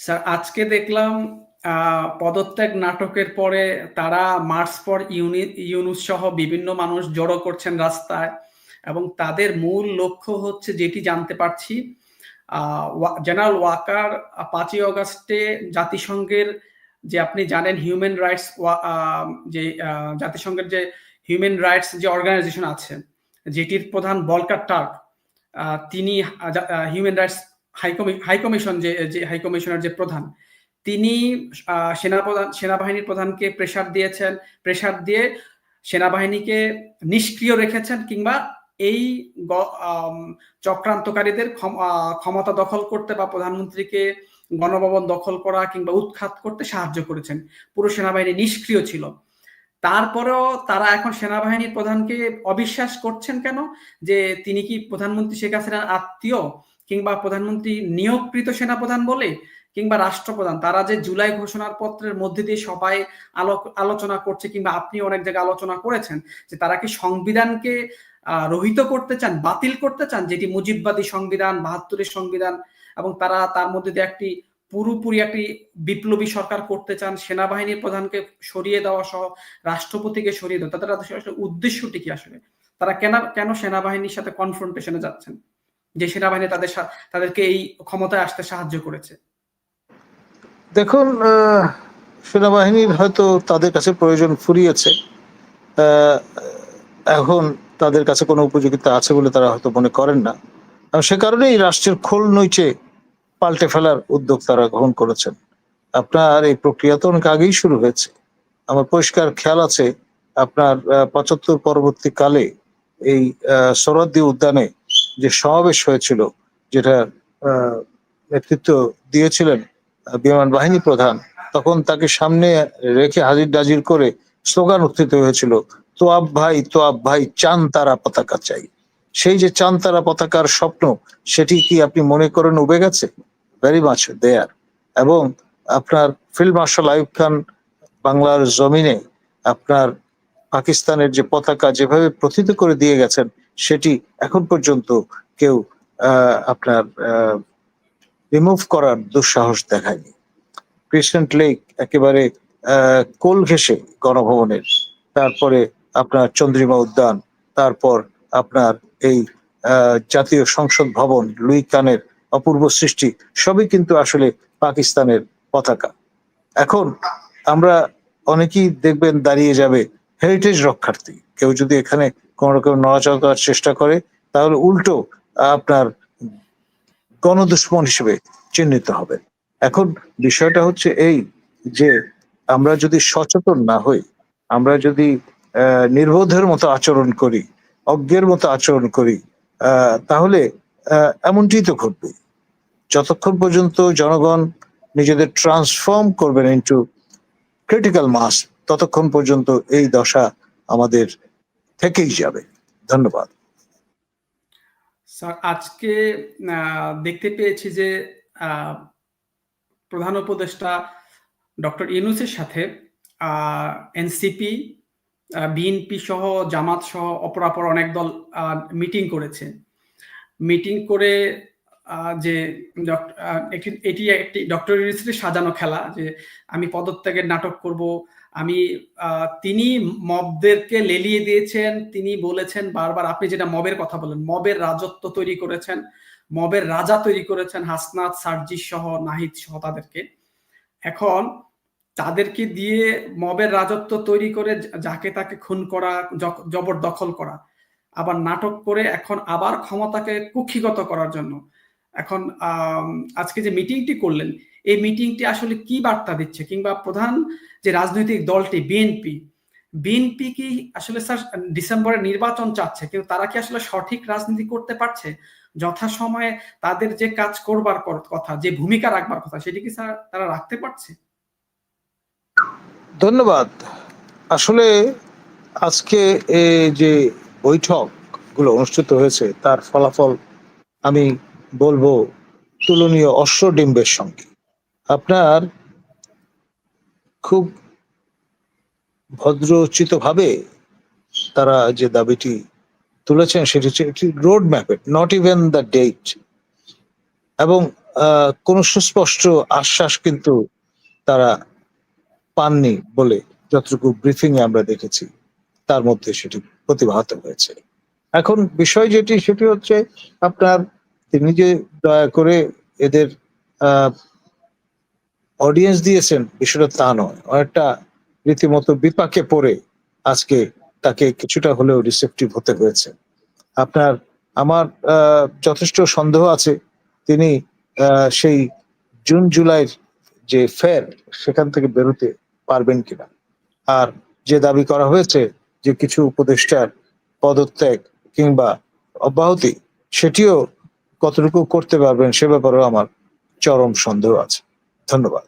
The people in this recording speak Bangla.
স্যার, আজকে দেখলাম পদত্যাগ নাটকের পরে তারা মার্চ ফর ইউনি, ইউনুস সহ বিভিন্ন মানুষ জড়ো করছেন রাস্তায় এবং তাদের মূল লক্ষ্য হচ্ছে যেটি জানতে পারছি জেনারেল ওয়াকার পাঁচই অগস্টে জাতিসংঘের যে আপনি জানেন হিউম্যান রাইটস যে জাতিসংঘের যে হিউম্যান রাইটস যে অর্গানাইজেশন আছে, যেটির প্রধান বলকার টার্ক তিনি হিউম্যান রাইটস হাই কমিশন যে যে হাই কমিশনার যে প্রধান, তিনি সেনাপ্রধান, সেনাবাহিনীর প্রধানকে প্রেসার দিয়েছেন। প্রেসার দিয়ে সেনাবাহিনীকে নিষ্ক্রিয় রেখেছেন কিংবা এই চক্রান্তকারীদের ক্ষমতা দখল করতে বা প্রধানমন্ত্রীকে গণভবন দখল করা কিংবা উৎখাত করতে সাহায্য করেছেন। পুরো সেনাবাহিনী নিষ্ক্রিয় ছিল। তারপরেও তারা এখন সেনাবাহিনীর প্রধানকে অবিশ্বাস করছেন কেন? যে তিনি কি প্রধানমন্ত্রী শেখ হাসিনার আত্মীয়? কিংবা প্রধানমন্ত্রী নিয়োগকৃত সেনাপ্রধান বলে, কিংবা রাষ্ট্রপ্রধান, তারা যে জুলাই ঘোষণার পত্রের মধ্যে দিয়ে সবাই আলো- আলোচনা করছে, কিংবা আপনি অনেক জায়গায় আলোচনা করেছেন, যে তারা কি সংবিধানকে রহিত করতে চান, বাতিল করতে চান যেটি মুজিববাদী সংবিধান, বাহাত্তরের সংবিধান, এবং তারা তার মধ্যে দিয়ে একটি পুরোপুরি একটি বিপ্লবী সরকার করতে চান সেনাবাহিনীর প্রধানকে সরিয়ে দেওয়া সহ, রাষ্ট্রপতিকে সরিয়ে দেওয়া, তাদের উদ্দেশ্যটি কি আসলে? তারা কেন কেন সেনাবাহিনীর সাথে কনফ্রন্টেশনে যাচ্ছেন? যে সেনাবাহিনী তাদের তাদেরকে এই ক্ষমতায় আসতে সাহায্য করেছে। দেখুন সেনাবাহিনীর হয়তো তাদের কাছে প্রয়োজন ফুরিয়েছে। এখন তাদের কাছে কোনো উপযোগিতা আছে বলে তারা হয়তো মনে করেন না। সে কারণেই রাষ্ট্রের খোল নইচে পাল্টে ফেলার উদ্যোগ তারা গ্রহণ করেছেন। আপনার এই প্রক্রিয়া তো অনেক আগেই শুরু হয়েছে। আমার পরিষ্কার খেয়াল আছে, আপনার পঁচাত্তর পরবর্তীকালে এই সোহরাওয়ার্দী উদ্যানে যে সমাবেশ হয়েছিল, যেটা নেতৃত্ব দিয়েছিলেন বিমান বাহিনী প্রধান, তখন তাকে সামনে রেখে হাজির নাজির করে স্লোগান উত্থিত হয়েছিল, তোয়াব ভাই তোয়াব ভাই, চান তারা পতাকা চাই। সেই যে চান তারা পতাকার স্বপ্ন, সেটি কি আপনি মনে করেন উবে গেছে? ভেরি মাচ দেয়ার এবং আপনার ফিল্ড মার্শাল আইব খান বাংলার জমিনে আপনার পাকিস্তানের যে পতাকা যেভাবে প্রথিত করে দিয়ে গেছেন সেটি এখন পর্যন্ত কেউ আপনার রিমুভ করার দুঃসাহস দেখায়নি। ক্রিসেন্ট লেক একেবারে কোল ঘেঁষে গণভবনের, তারপরে আপনার চন্দ্রিমা উদ্যান, তারপর আপনার এই জাতীয় সংসদ ভবন, লুই কানের অপূর্ব সৃষ্টি, সবই কিন্তু আসলে পাকিস্তানের পতাকা। এখন আমরা অনেকেই দেখবেন দাঁড়িয়ে যাবে হেরিটেজ রক্ষার্থী। কেউ যদি এখানে কোন রকম নড়াচড়া করার চেষ্টা করে, তাহলে উল্টো আপনার গণদুশ্মন হিসেবে চিহ্নিত হবে। এখন বিষয়টা হচ্ছে এই যে আমরা যদি সচেতন না হই, আমরা যদি নির্বোধের মতো আচরণ করি, অজ্ঞের মতো আচরণ করি তাহলে এমনটি তো ঘটবে। যতক্ষণ পর্যন্ত জনগণ নিজেদের ট্রান্সফর্ম করবেন ইন্টু ক্রিটিক্যাল মাস ততক্ষণ পর্যন্ত এই দশা আমাদের থেকেই যাবে। ধন্যবাদ। স্যার, আজকে দেখতে পেয়েছি যে প্রধান উপদেষ্টা ডক্টর ইউনুসের সাথে এনসিপি বিএনপি সহ, জামাত সহ অপরাপর অনেক দল মিটিং করেছে। মিটিং করে যে এটি একটি ডক্টর ইউনুসের সাজানো খেলা যে আমি পদত্যাগের নাটক করব। আমি তিনি মবদেরকে লেলিয়ে দিয়েছেন, তিনি বলেছেন বারবার, আপনি যেটা মবের কথা বলেন মবের রাজত্ব তৈরি করেছেন, মবের রাজা তৈরি করেছেন হাসনাত সার্জি সহ, নাহিদ সহ তাদেরকে। এখন তাদেরকে দিয়ে মবের রাজত্ব তৈরি করে যাকে তাকে খুন করা জবরদখল করা, আবার নাটক করে এখন আবার ক্ষমতাকে কুক্ষিগত করার জন্য। এখন আজকে যে মিটিংটি করলেন, এই মিটিংটি আসলে কি বার্তা দিচ্ছে? কিংবা প্রধান যে রাজনৈতিক দলটি বিএনপি বিএনপি কি আসলে স্যার ডিসেম্বরে নির্বাচন চাচ্ছে? কিন্তু তারা কি আসলে সঠিক রাজনীতি করতে পারছে? যথাসময়ে তাদের যে কাজ করবার কর- কথা, যে ভূমিকা রাখবার কথা, সেটি কি স্যার তারা রাখতে পারছে? ধন্যবাদ। আসলে আজকে যে বৈঠকগুলো অনুষ্ঠিত হয়েছে, তার ফলাফল আমি বলব, তুলনীয় অশ্বডিম্বের সঙ্গে। আপনার খুব ভদ্রোচিত ভাবে তারা যে দাবিটি তুলেছেন, সেটি হচ্ছে একটি রোড ম্যাপের নট ইভেন দ্য ডেট এবং কোনো সুস্পষ্ট আশ্বাস কিন্তু তারা পাননি বলে যতটুকু ব্রিফিং এ আমরা দেখেছি, তার মধ্যে সেটি প্রতিভাত হয়েছে। এখন বিষয় যেটি, সেটি হচ্ছে আপনার তিনি যে দয়া করে এদের অডিয়েন্স দিয়েছেন, বিষয়টা তা নয়। অনেকটা রীতিমতো বিপাকে পড়ে আজকে তাকে কিছুটা হলেও রিসেপটিভ হতে হয়েছে। আপনার, আমার যথেষ্ট সন্দেহ আছে। তিনি সেই জুন, জুলাইয়ের যে ফের, সেখান থেকে বেরোতে পারবেন কিনা। আর যে দাবি করা হয়েছে যে কিছু উপদেষ্টার পদত্যাগ কিংবা অব্যাহতি, সেটিও কতটুকু করতে পারবেন সে ব্যাপারেও আমার চরম সন্দেহ আছে। ধন্যবাদ।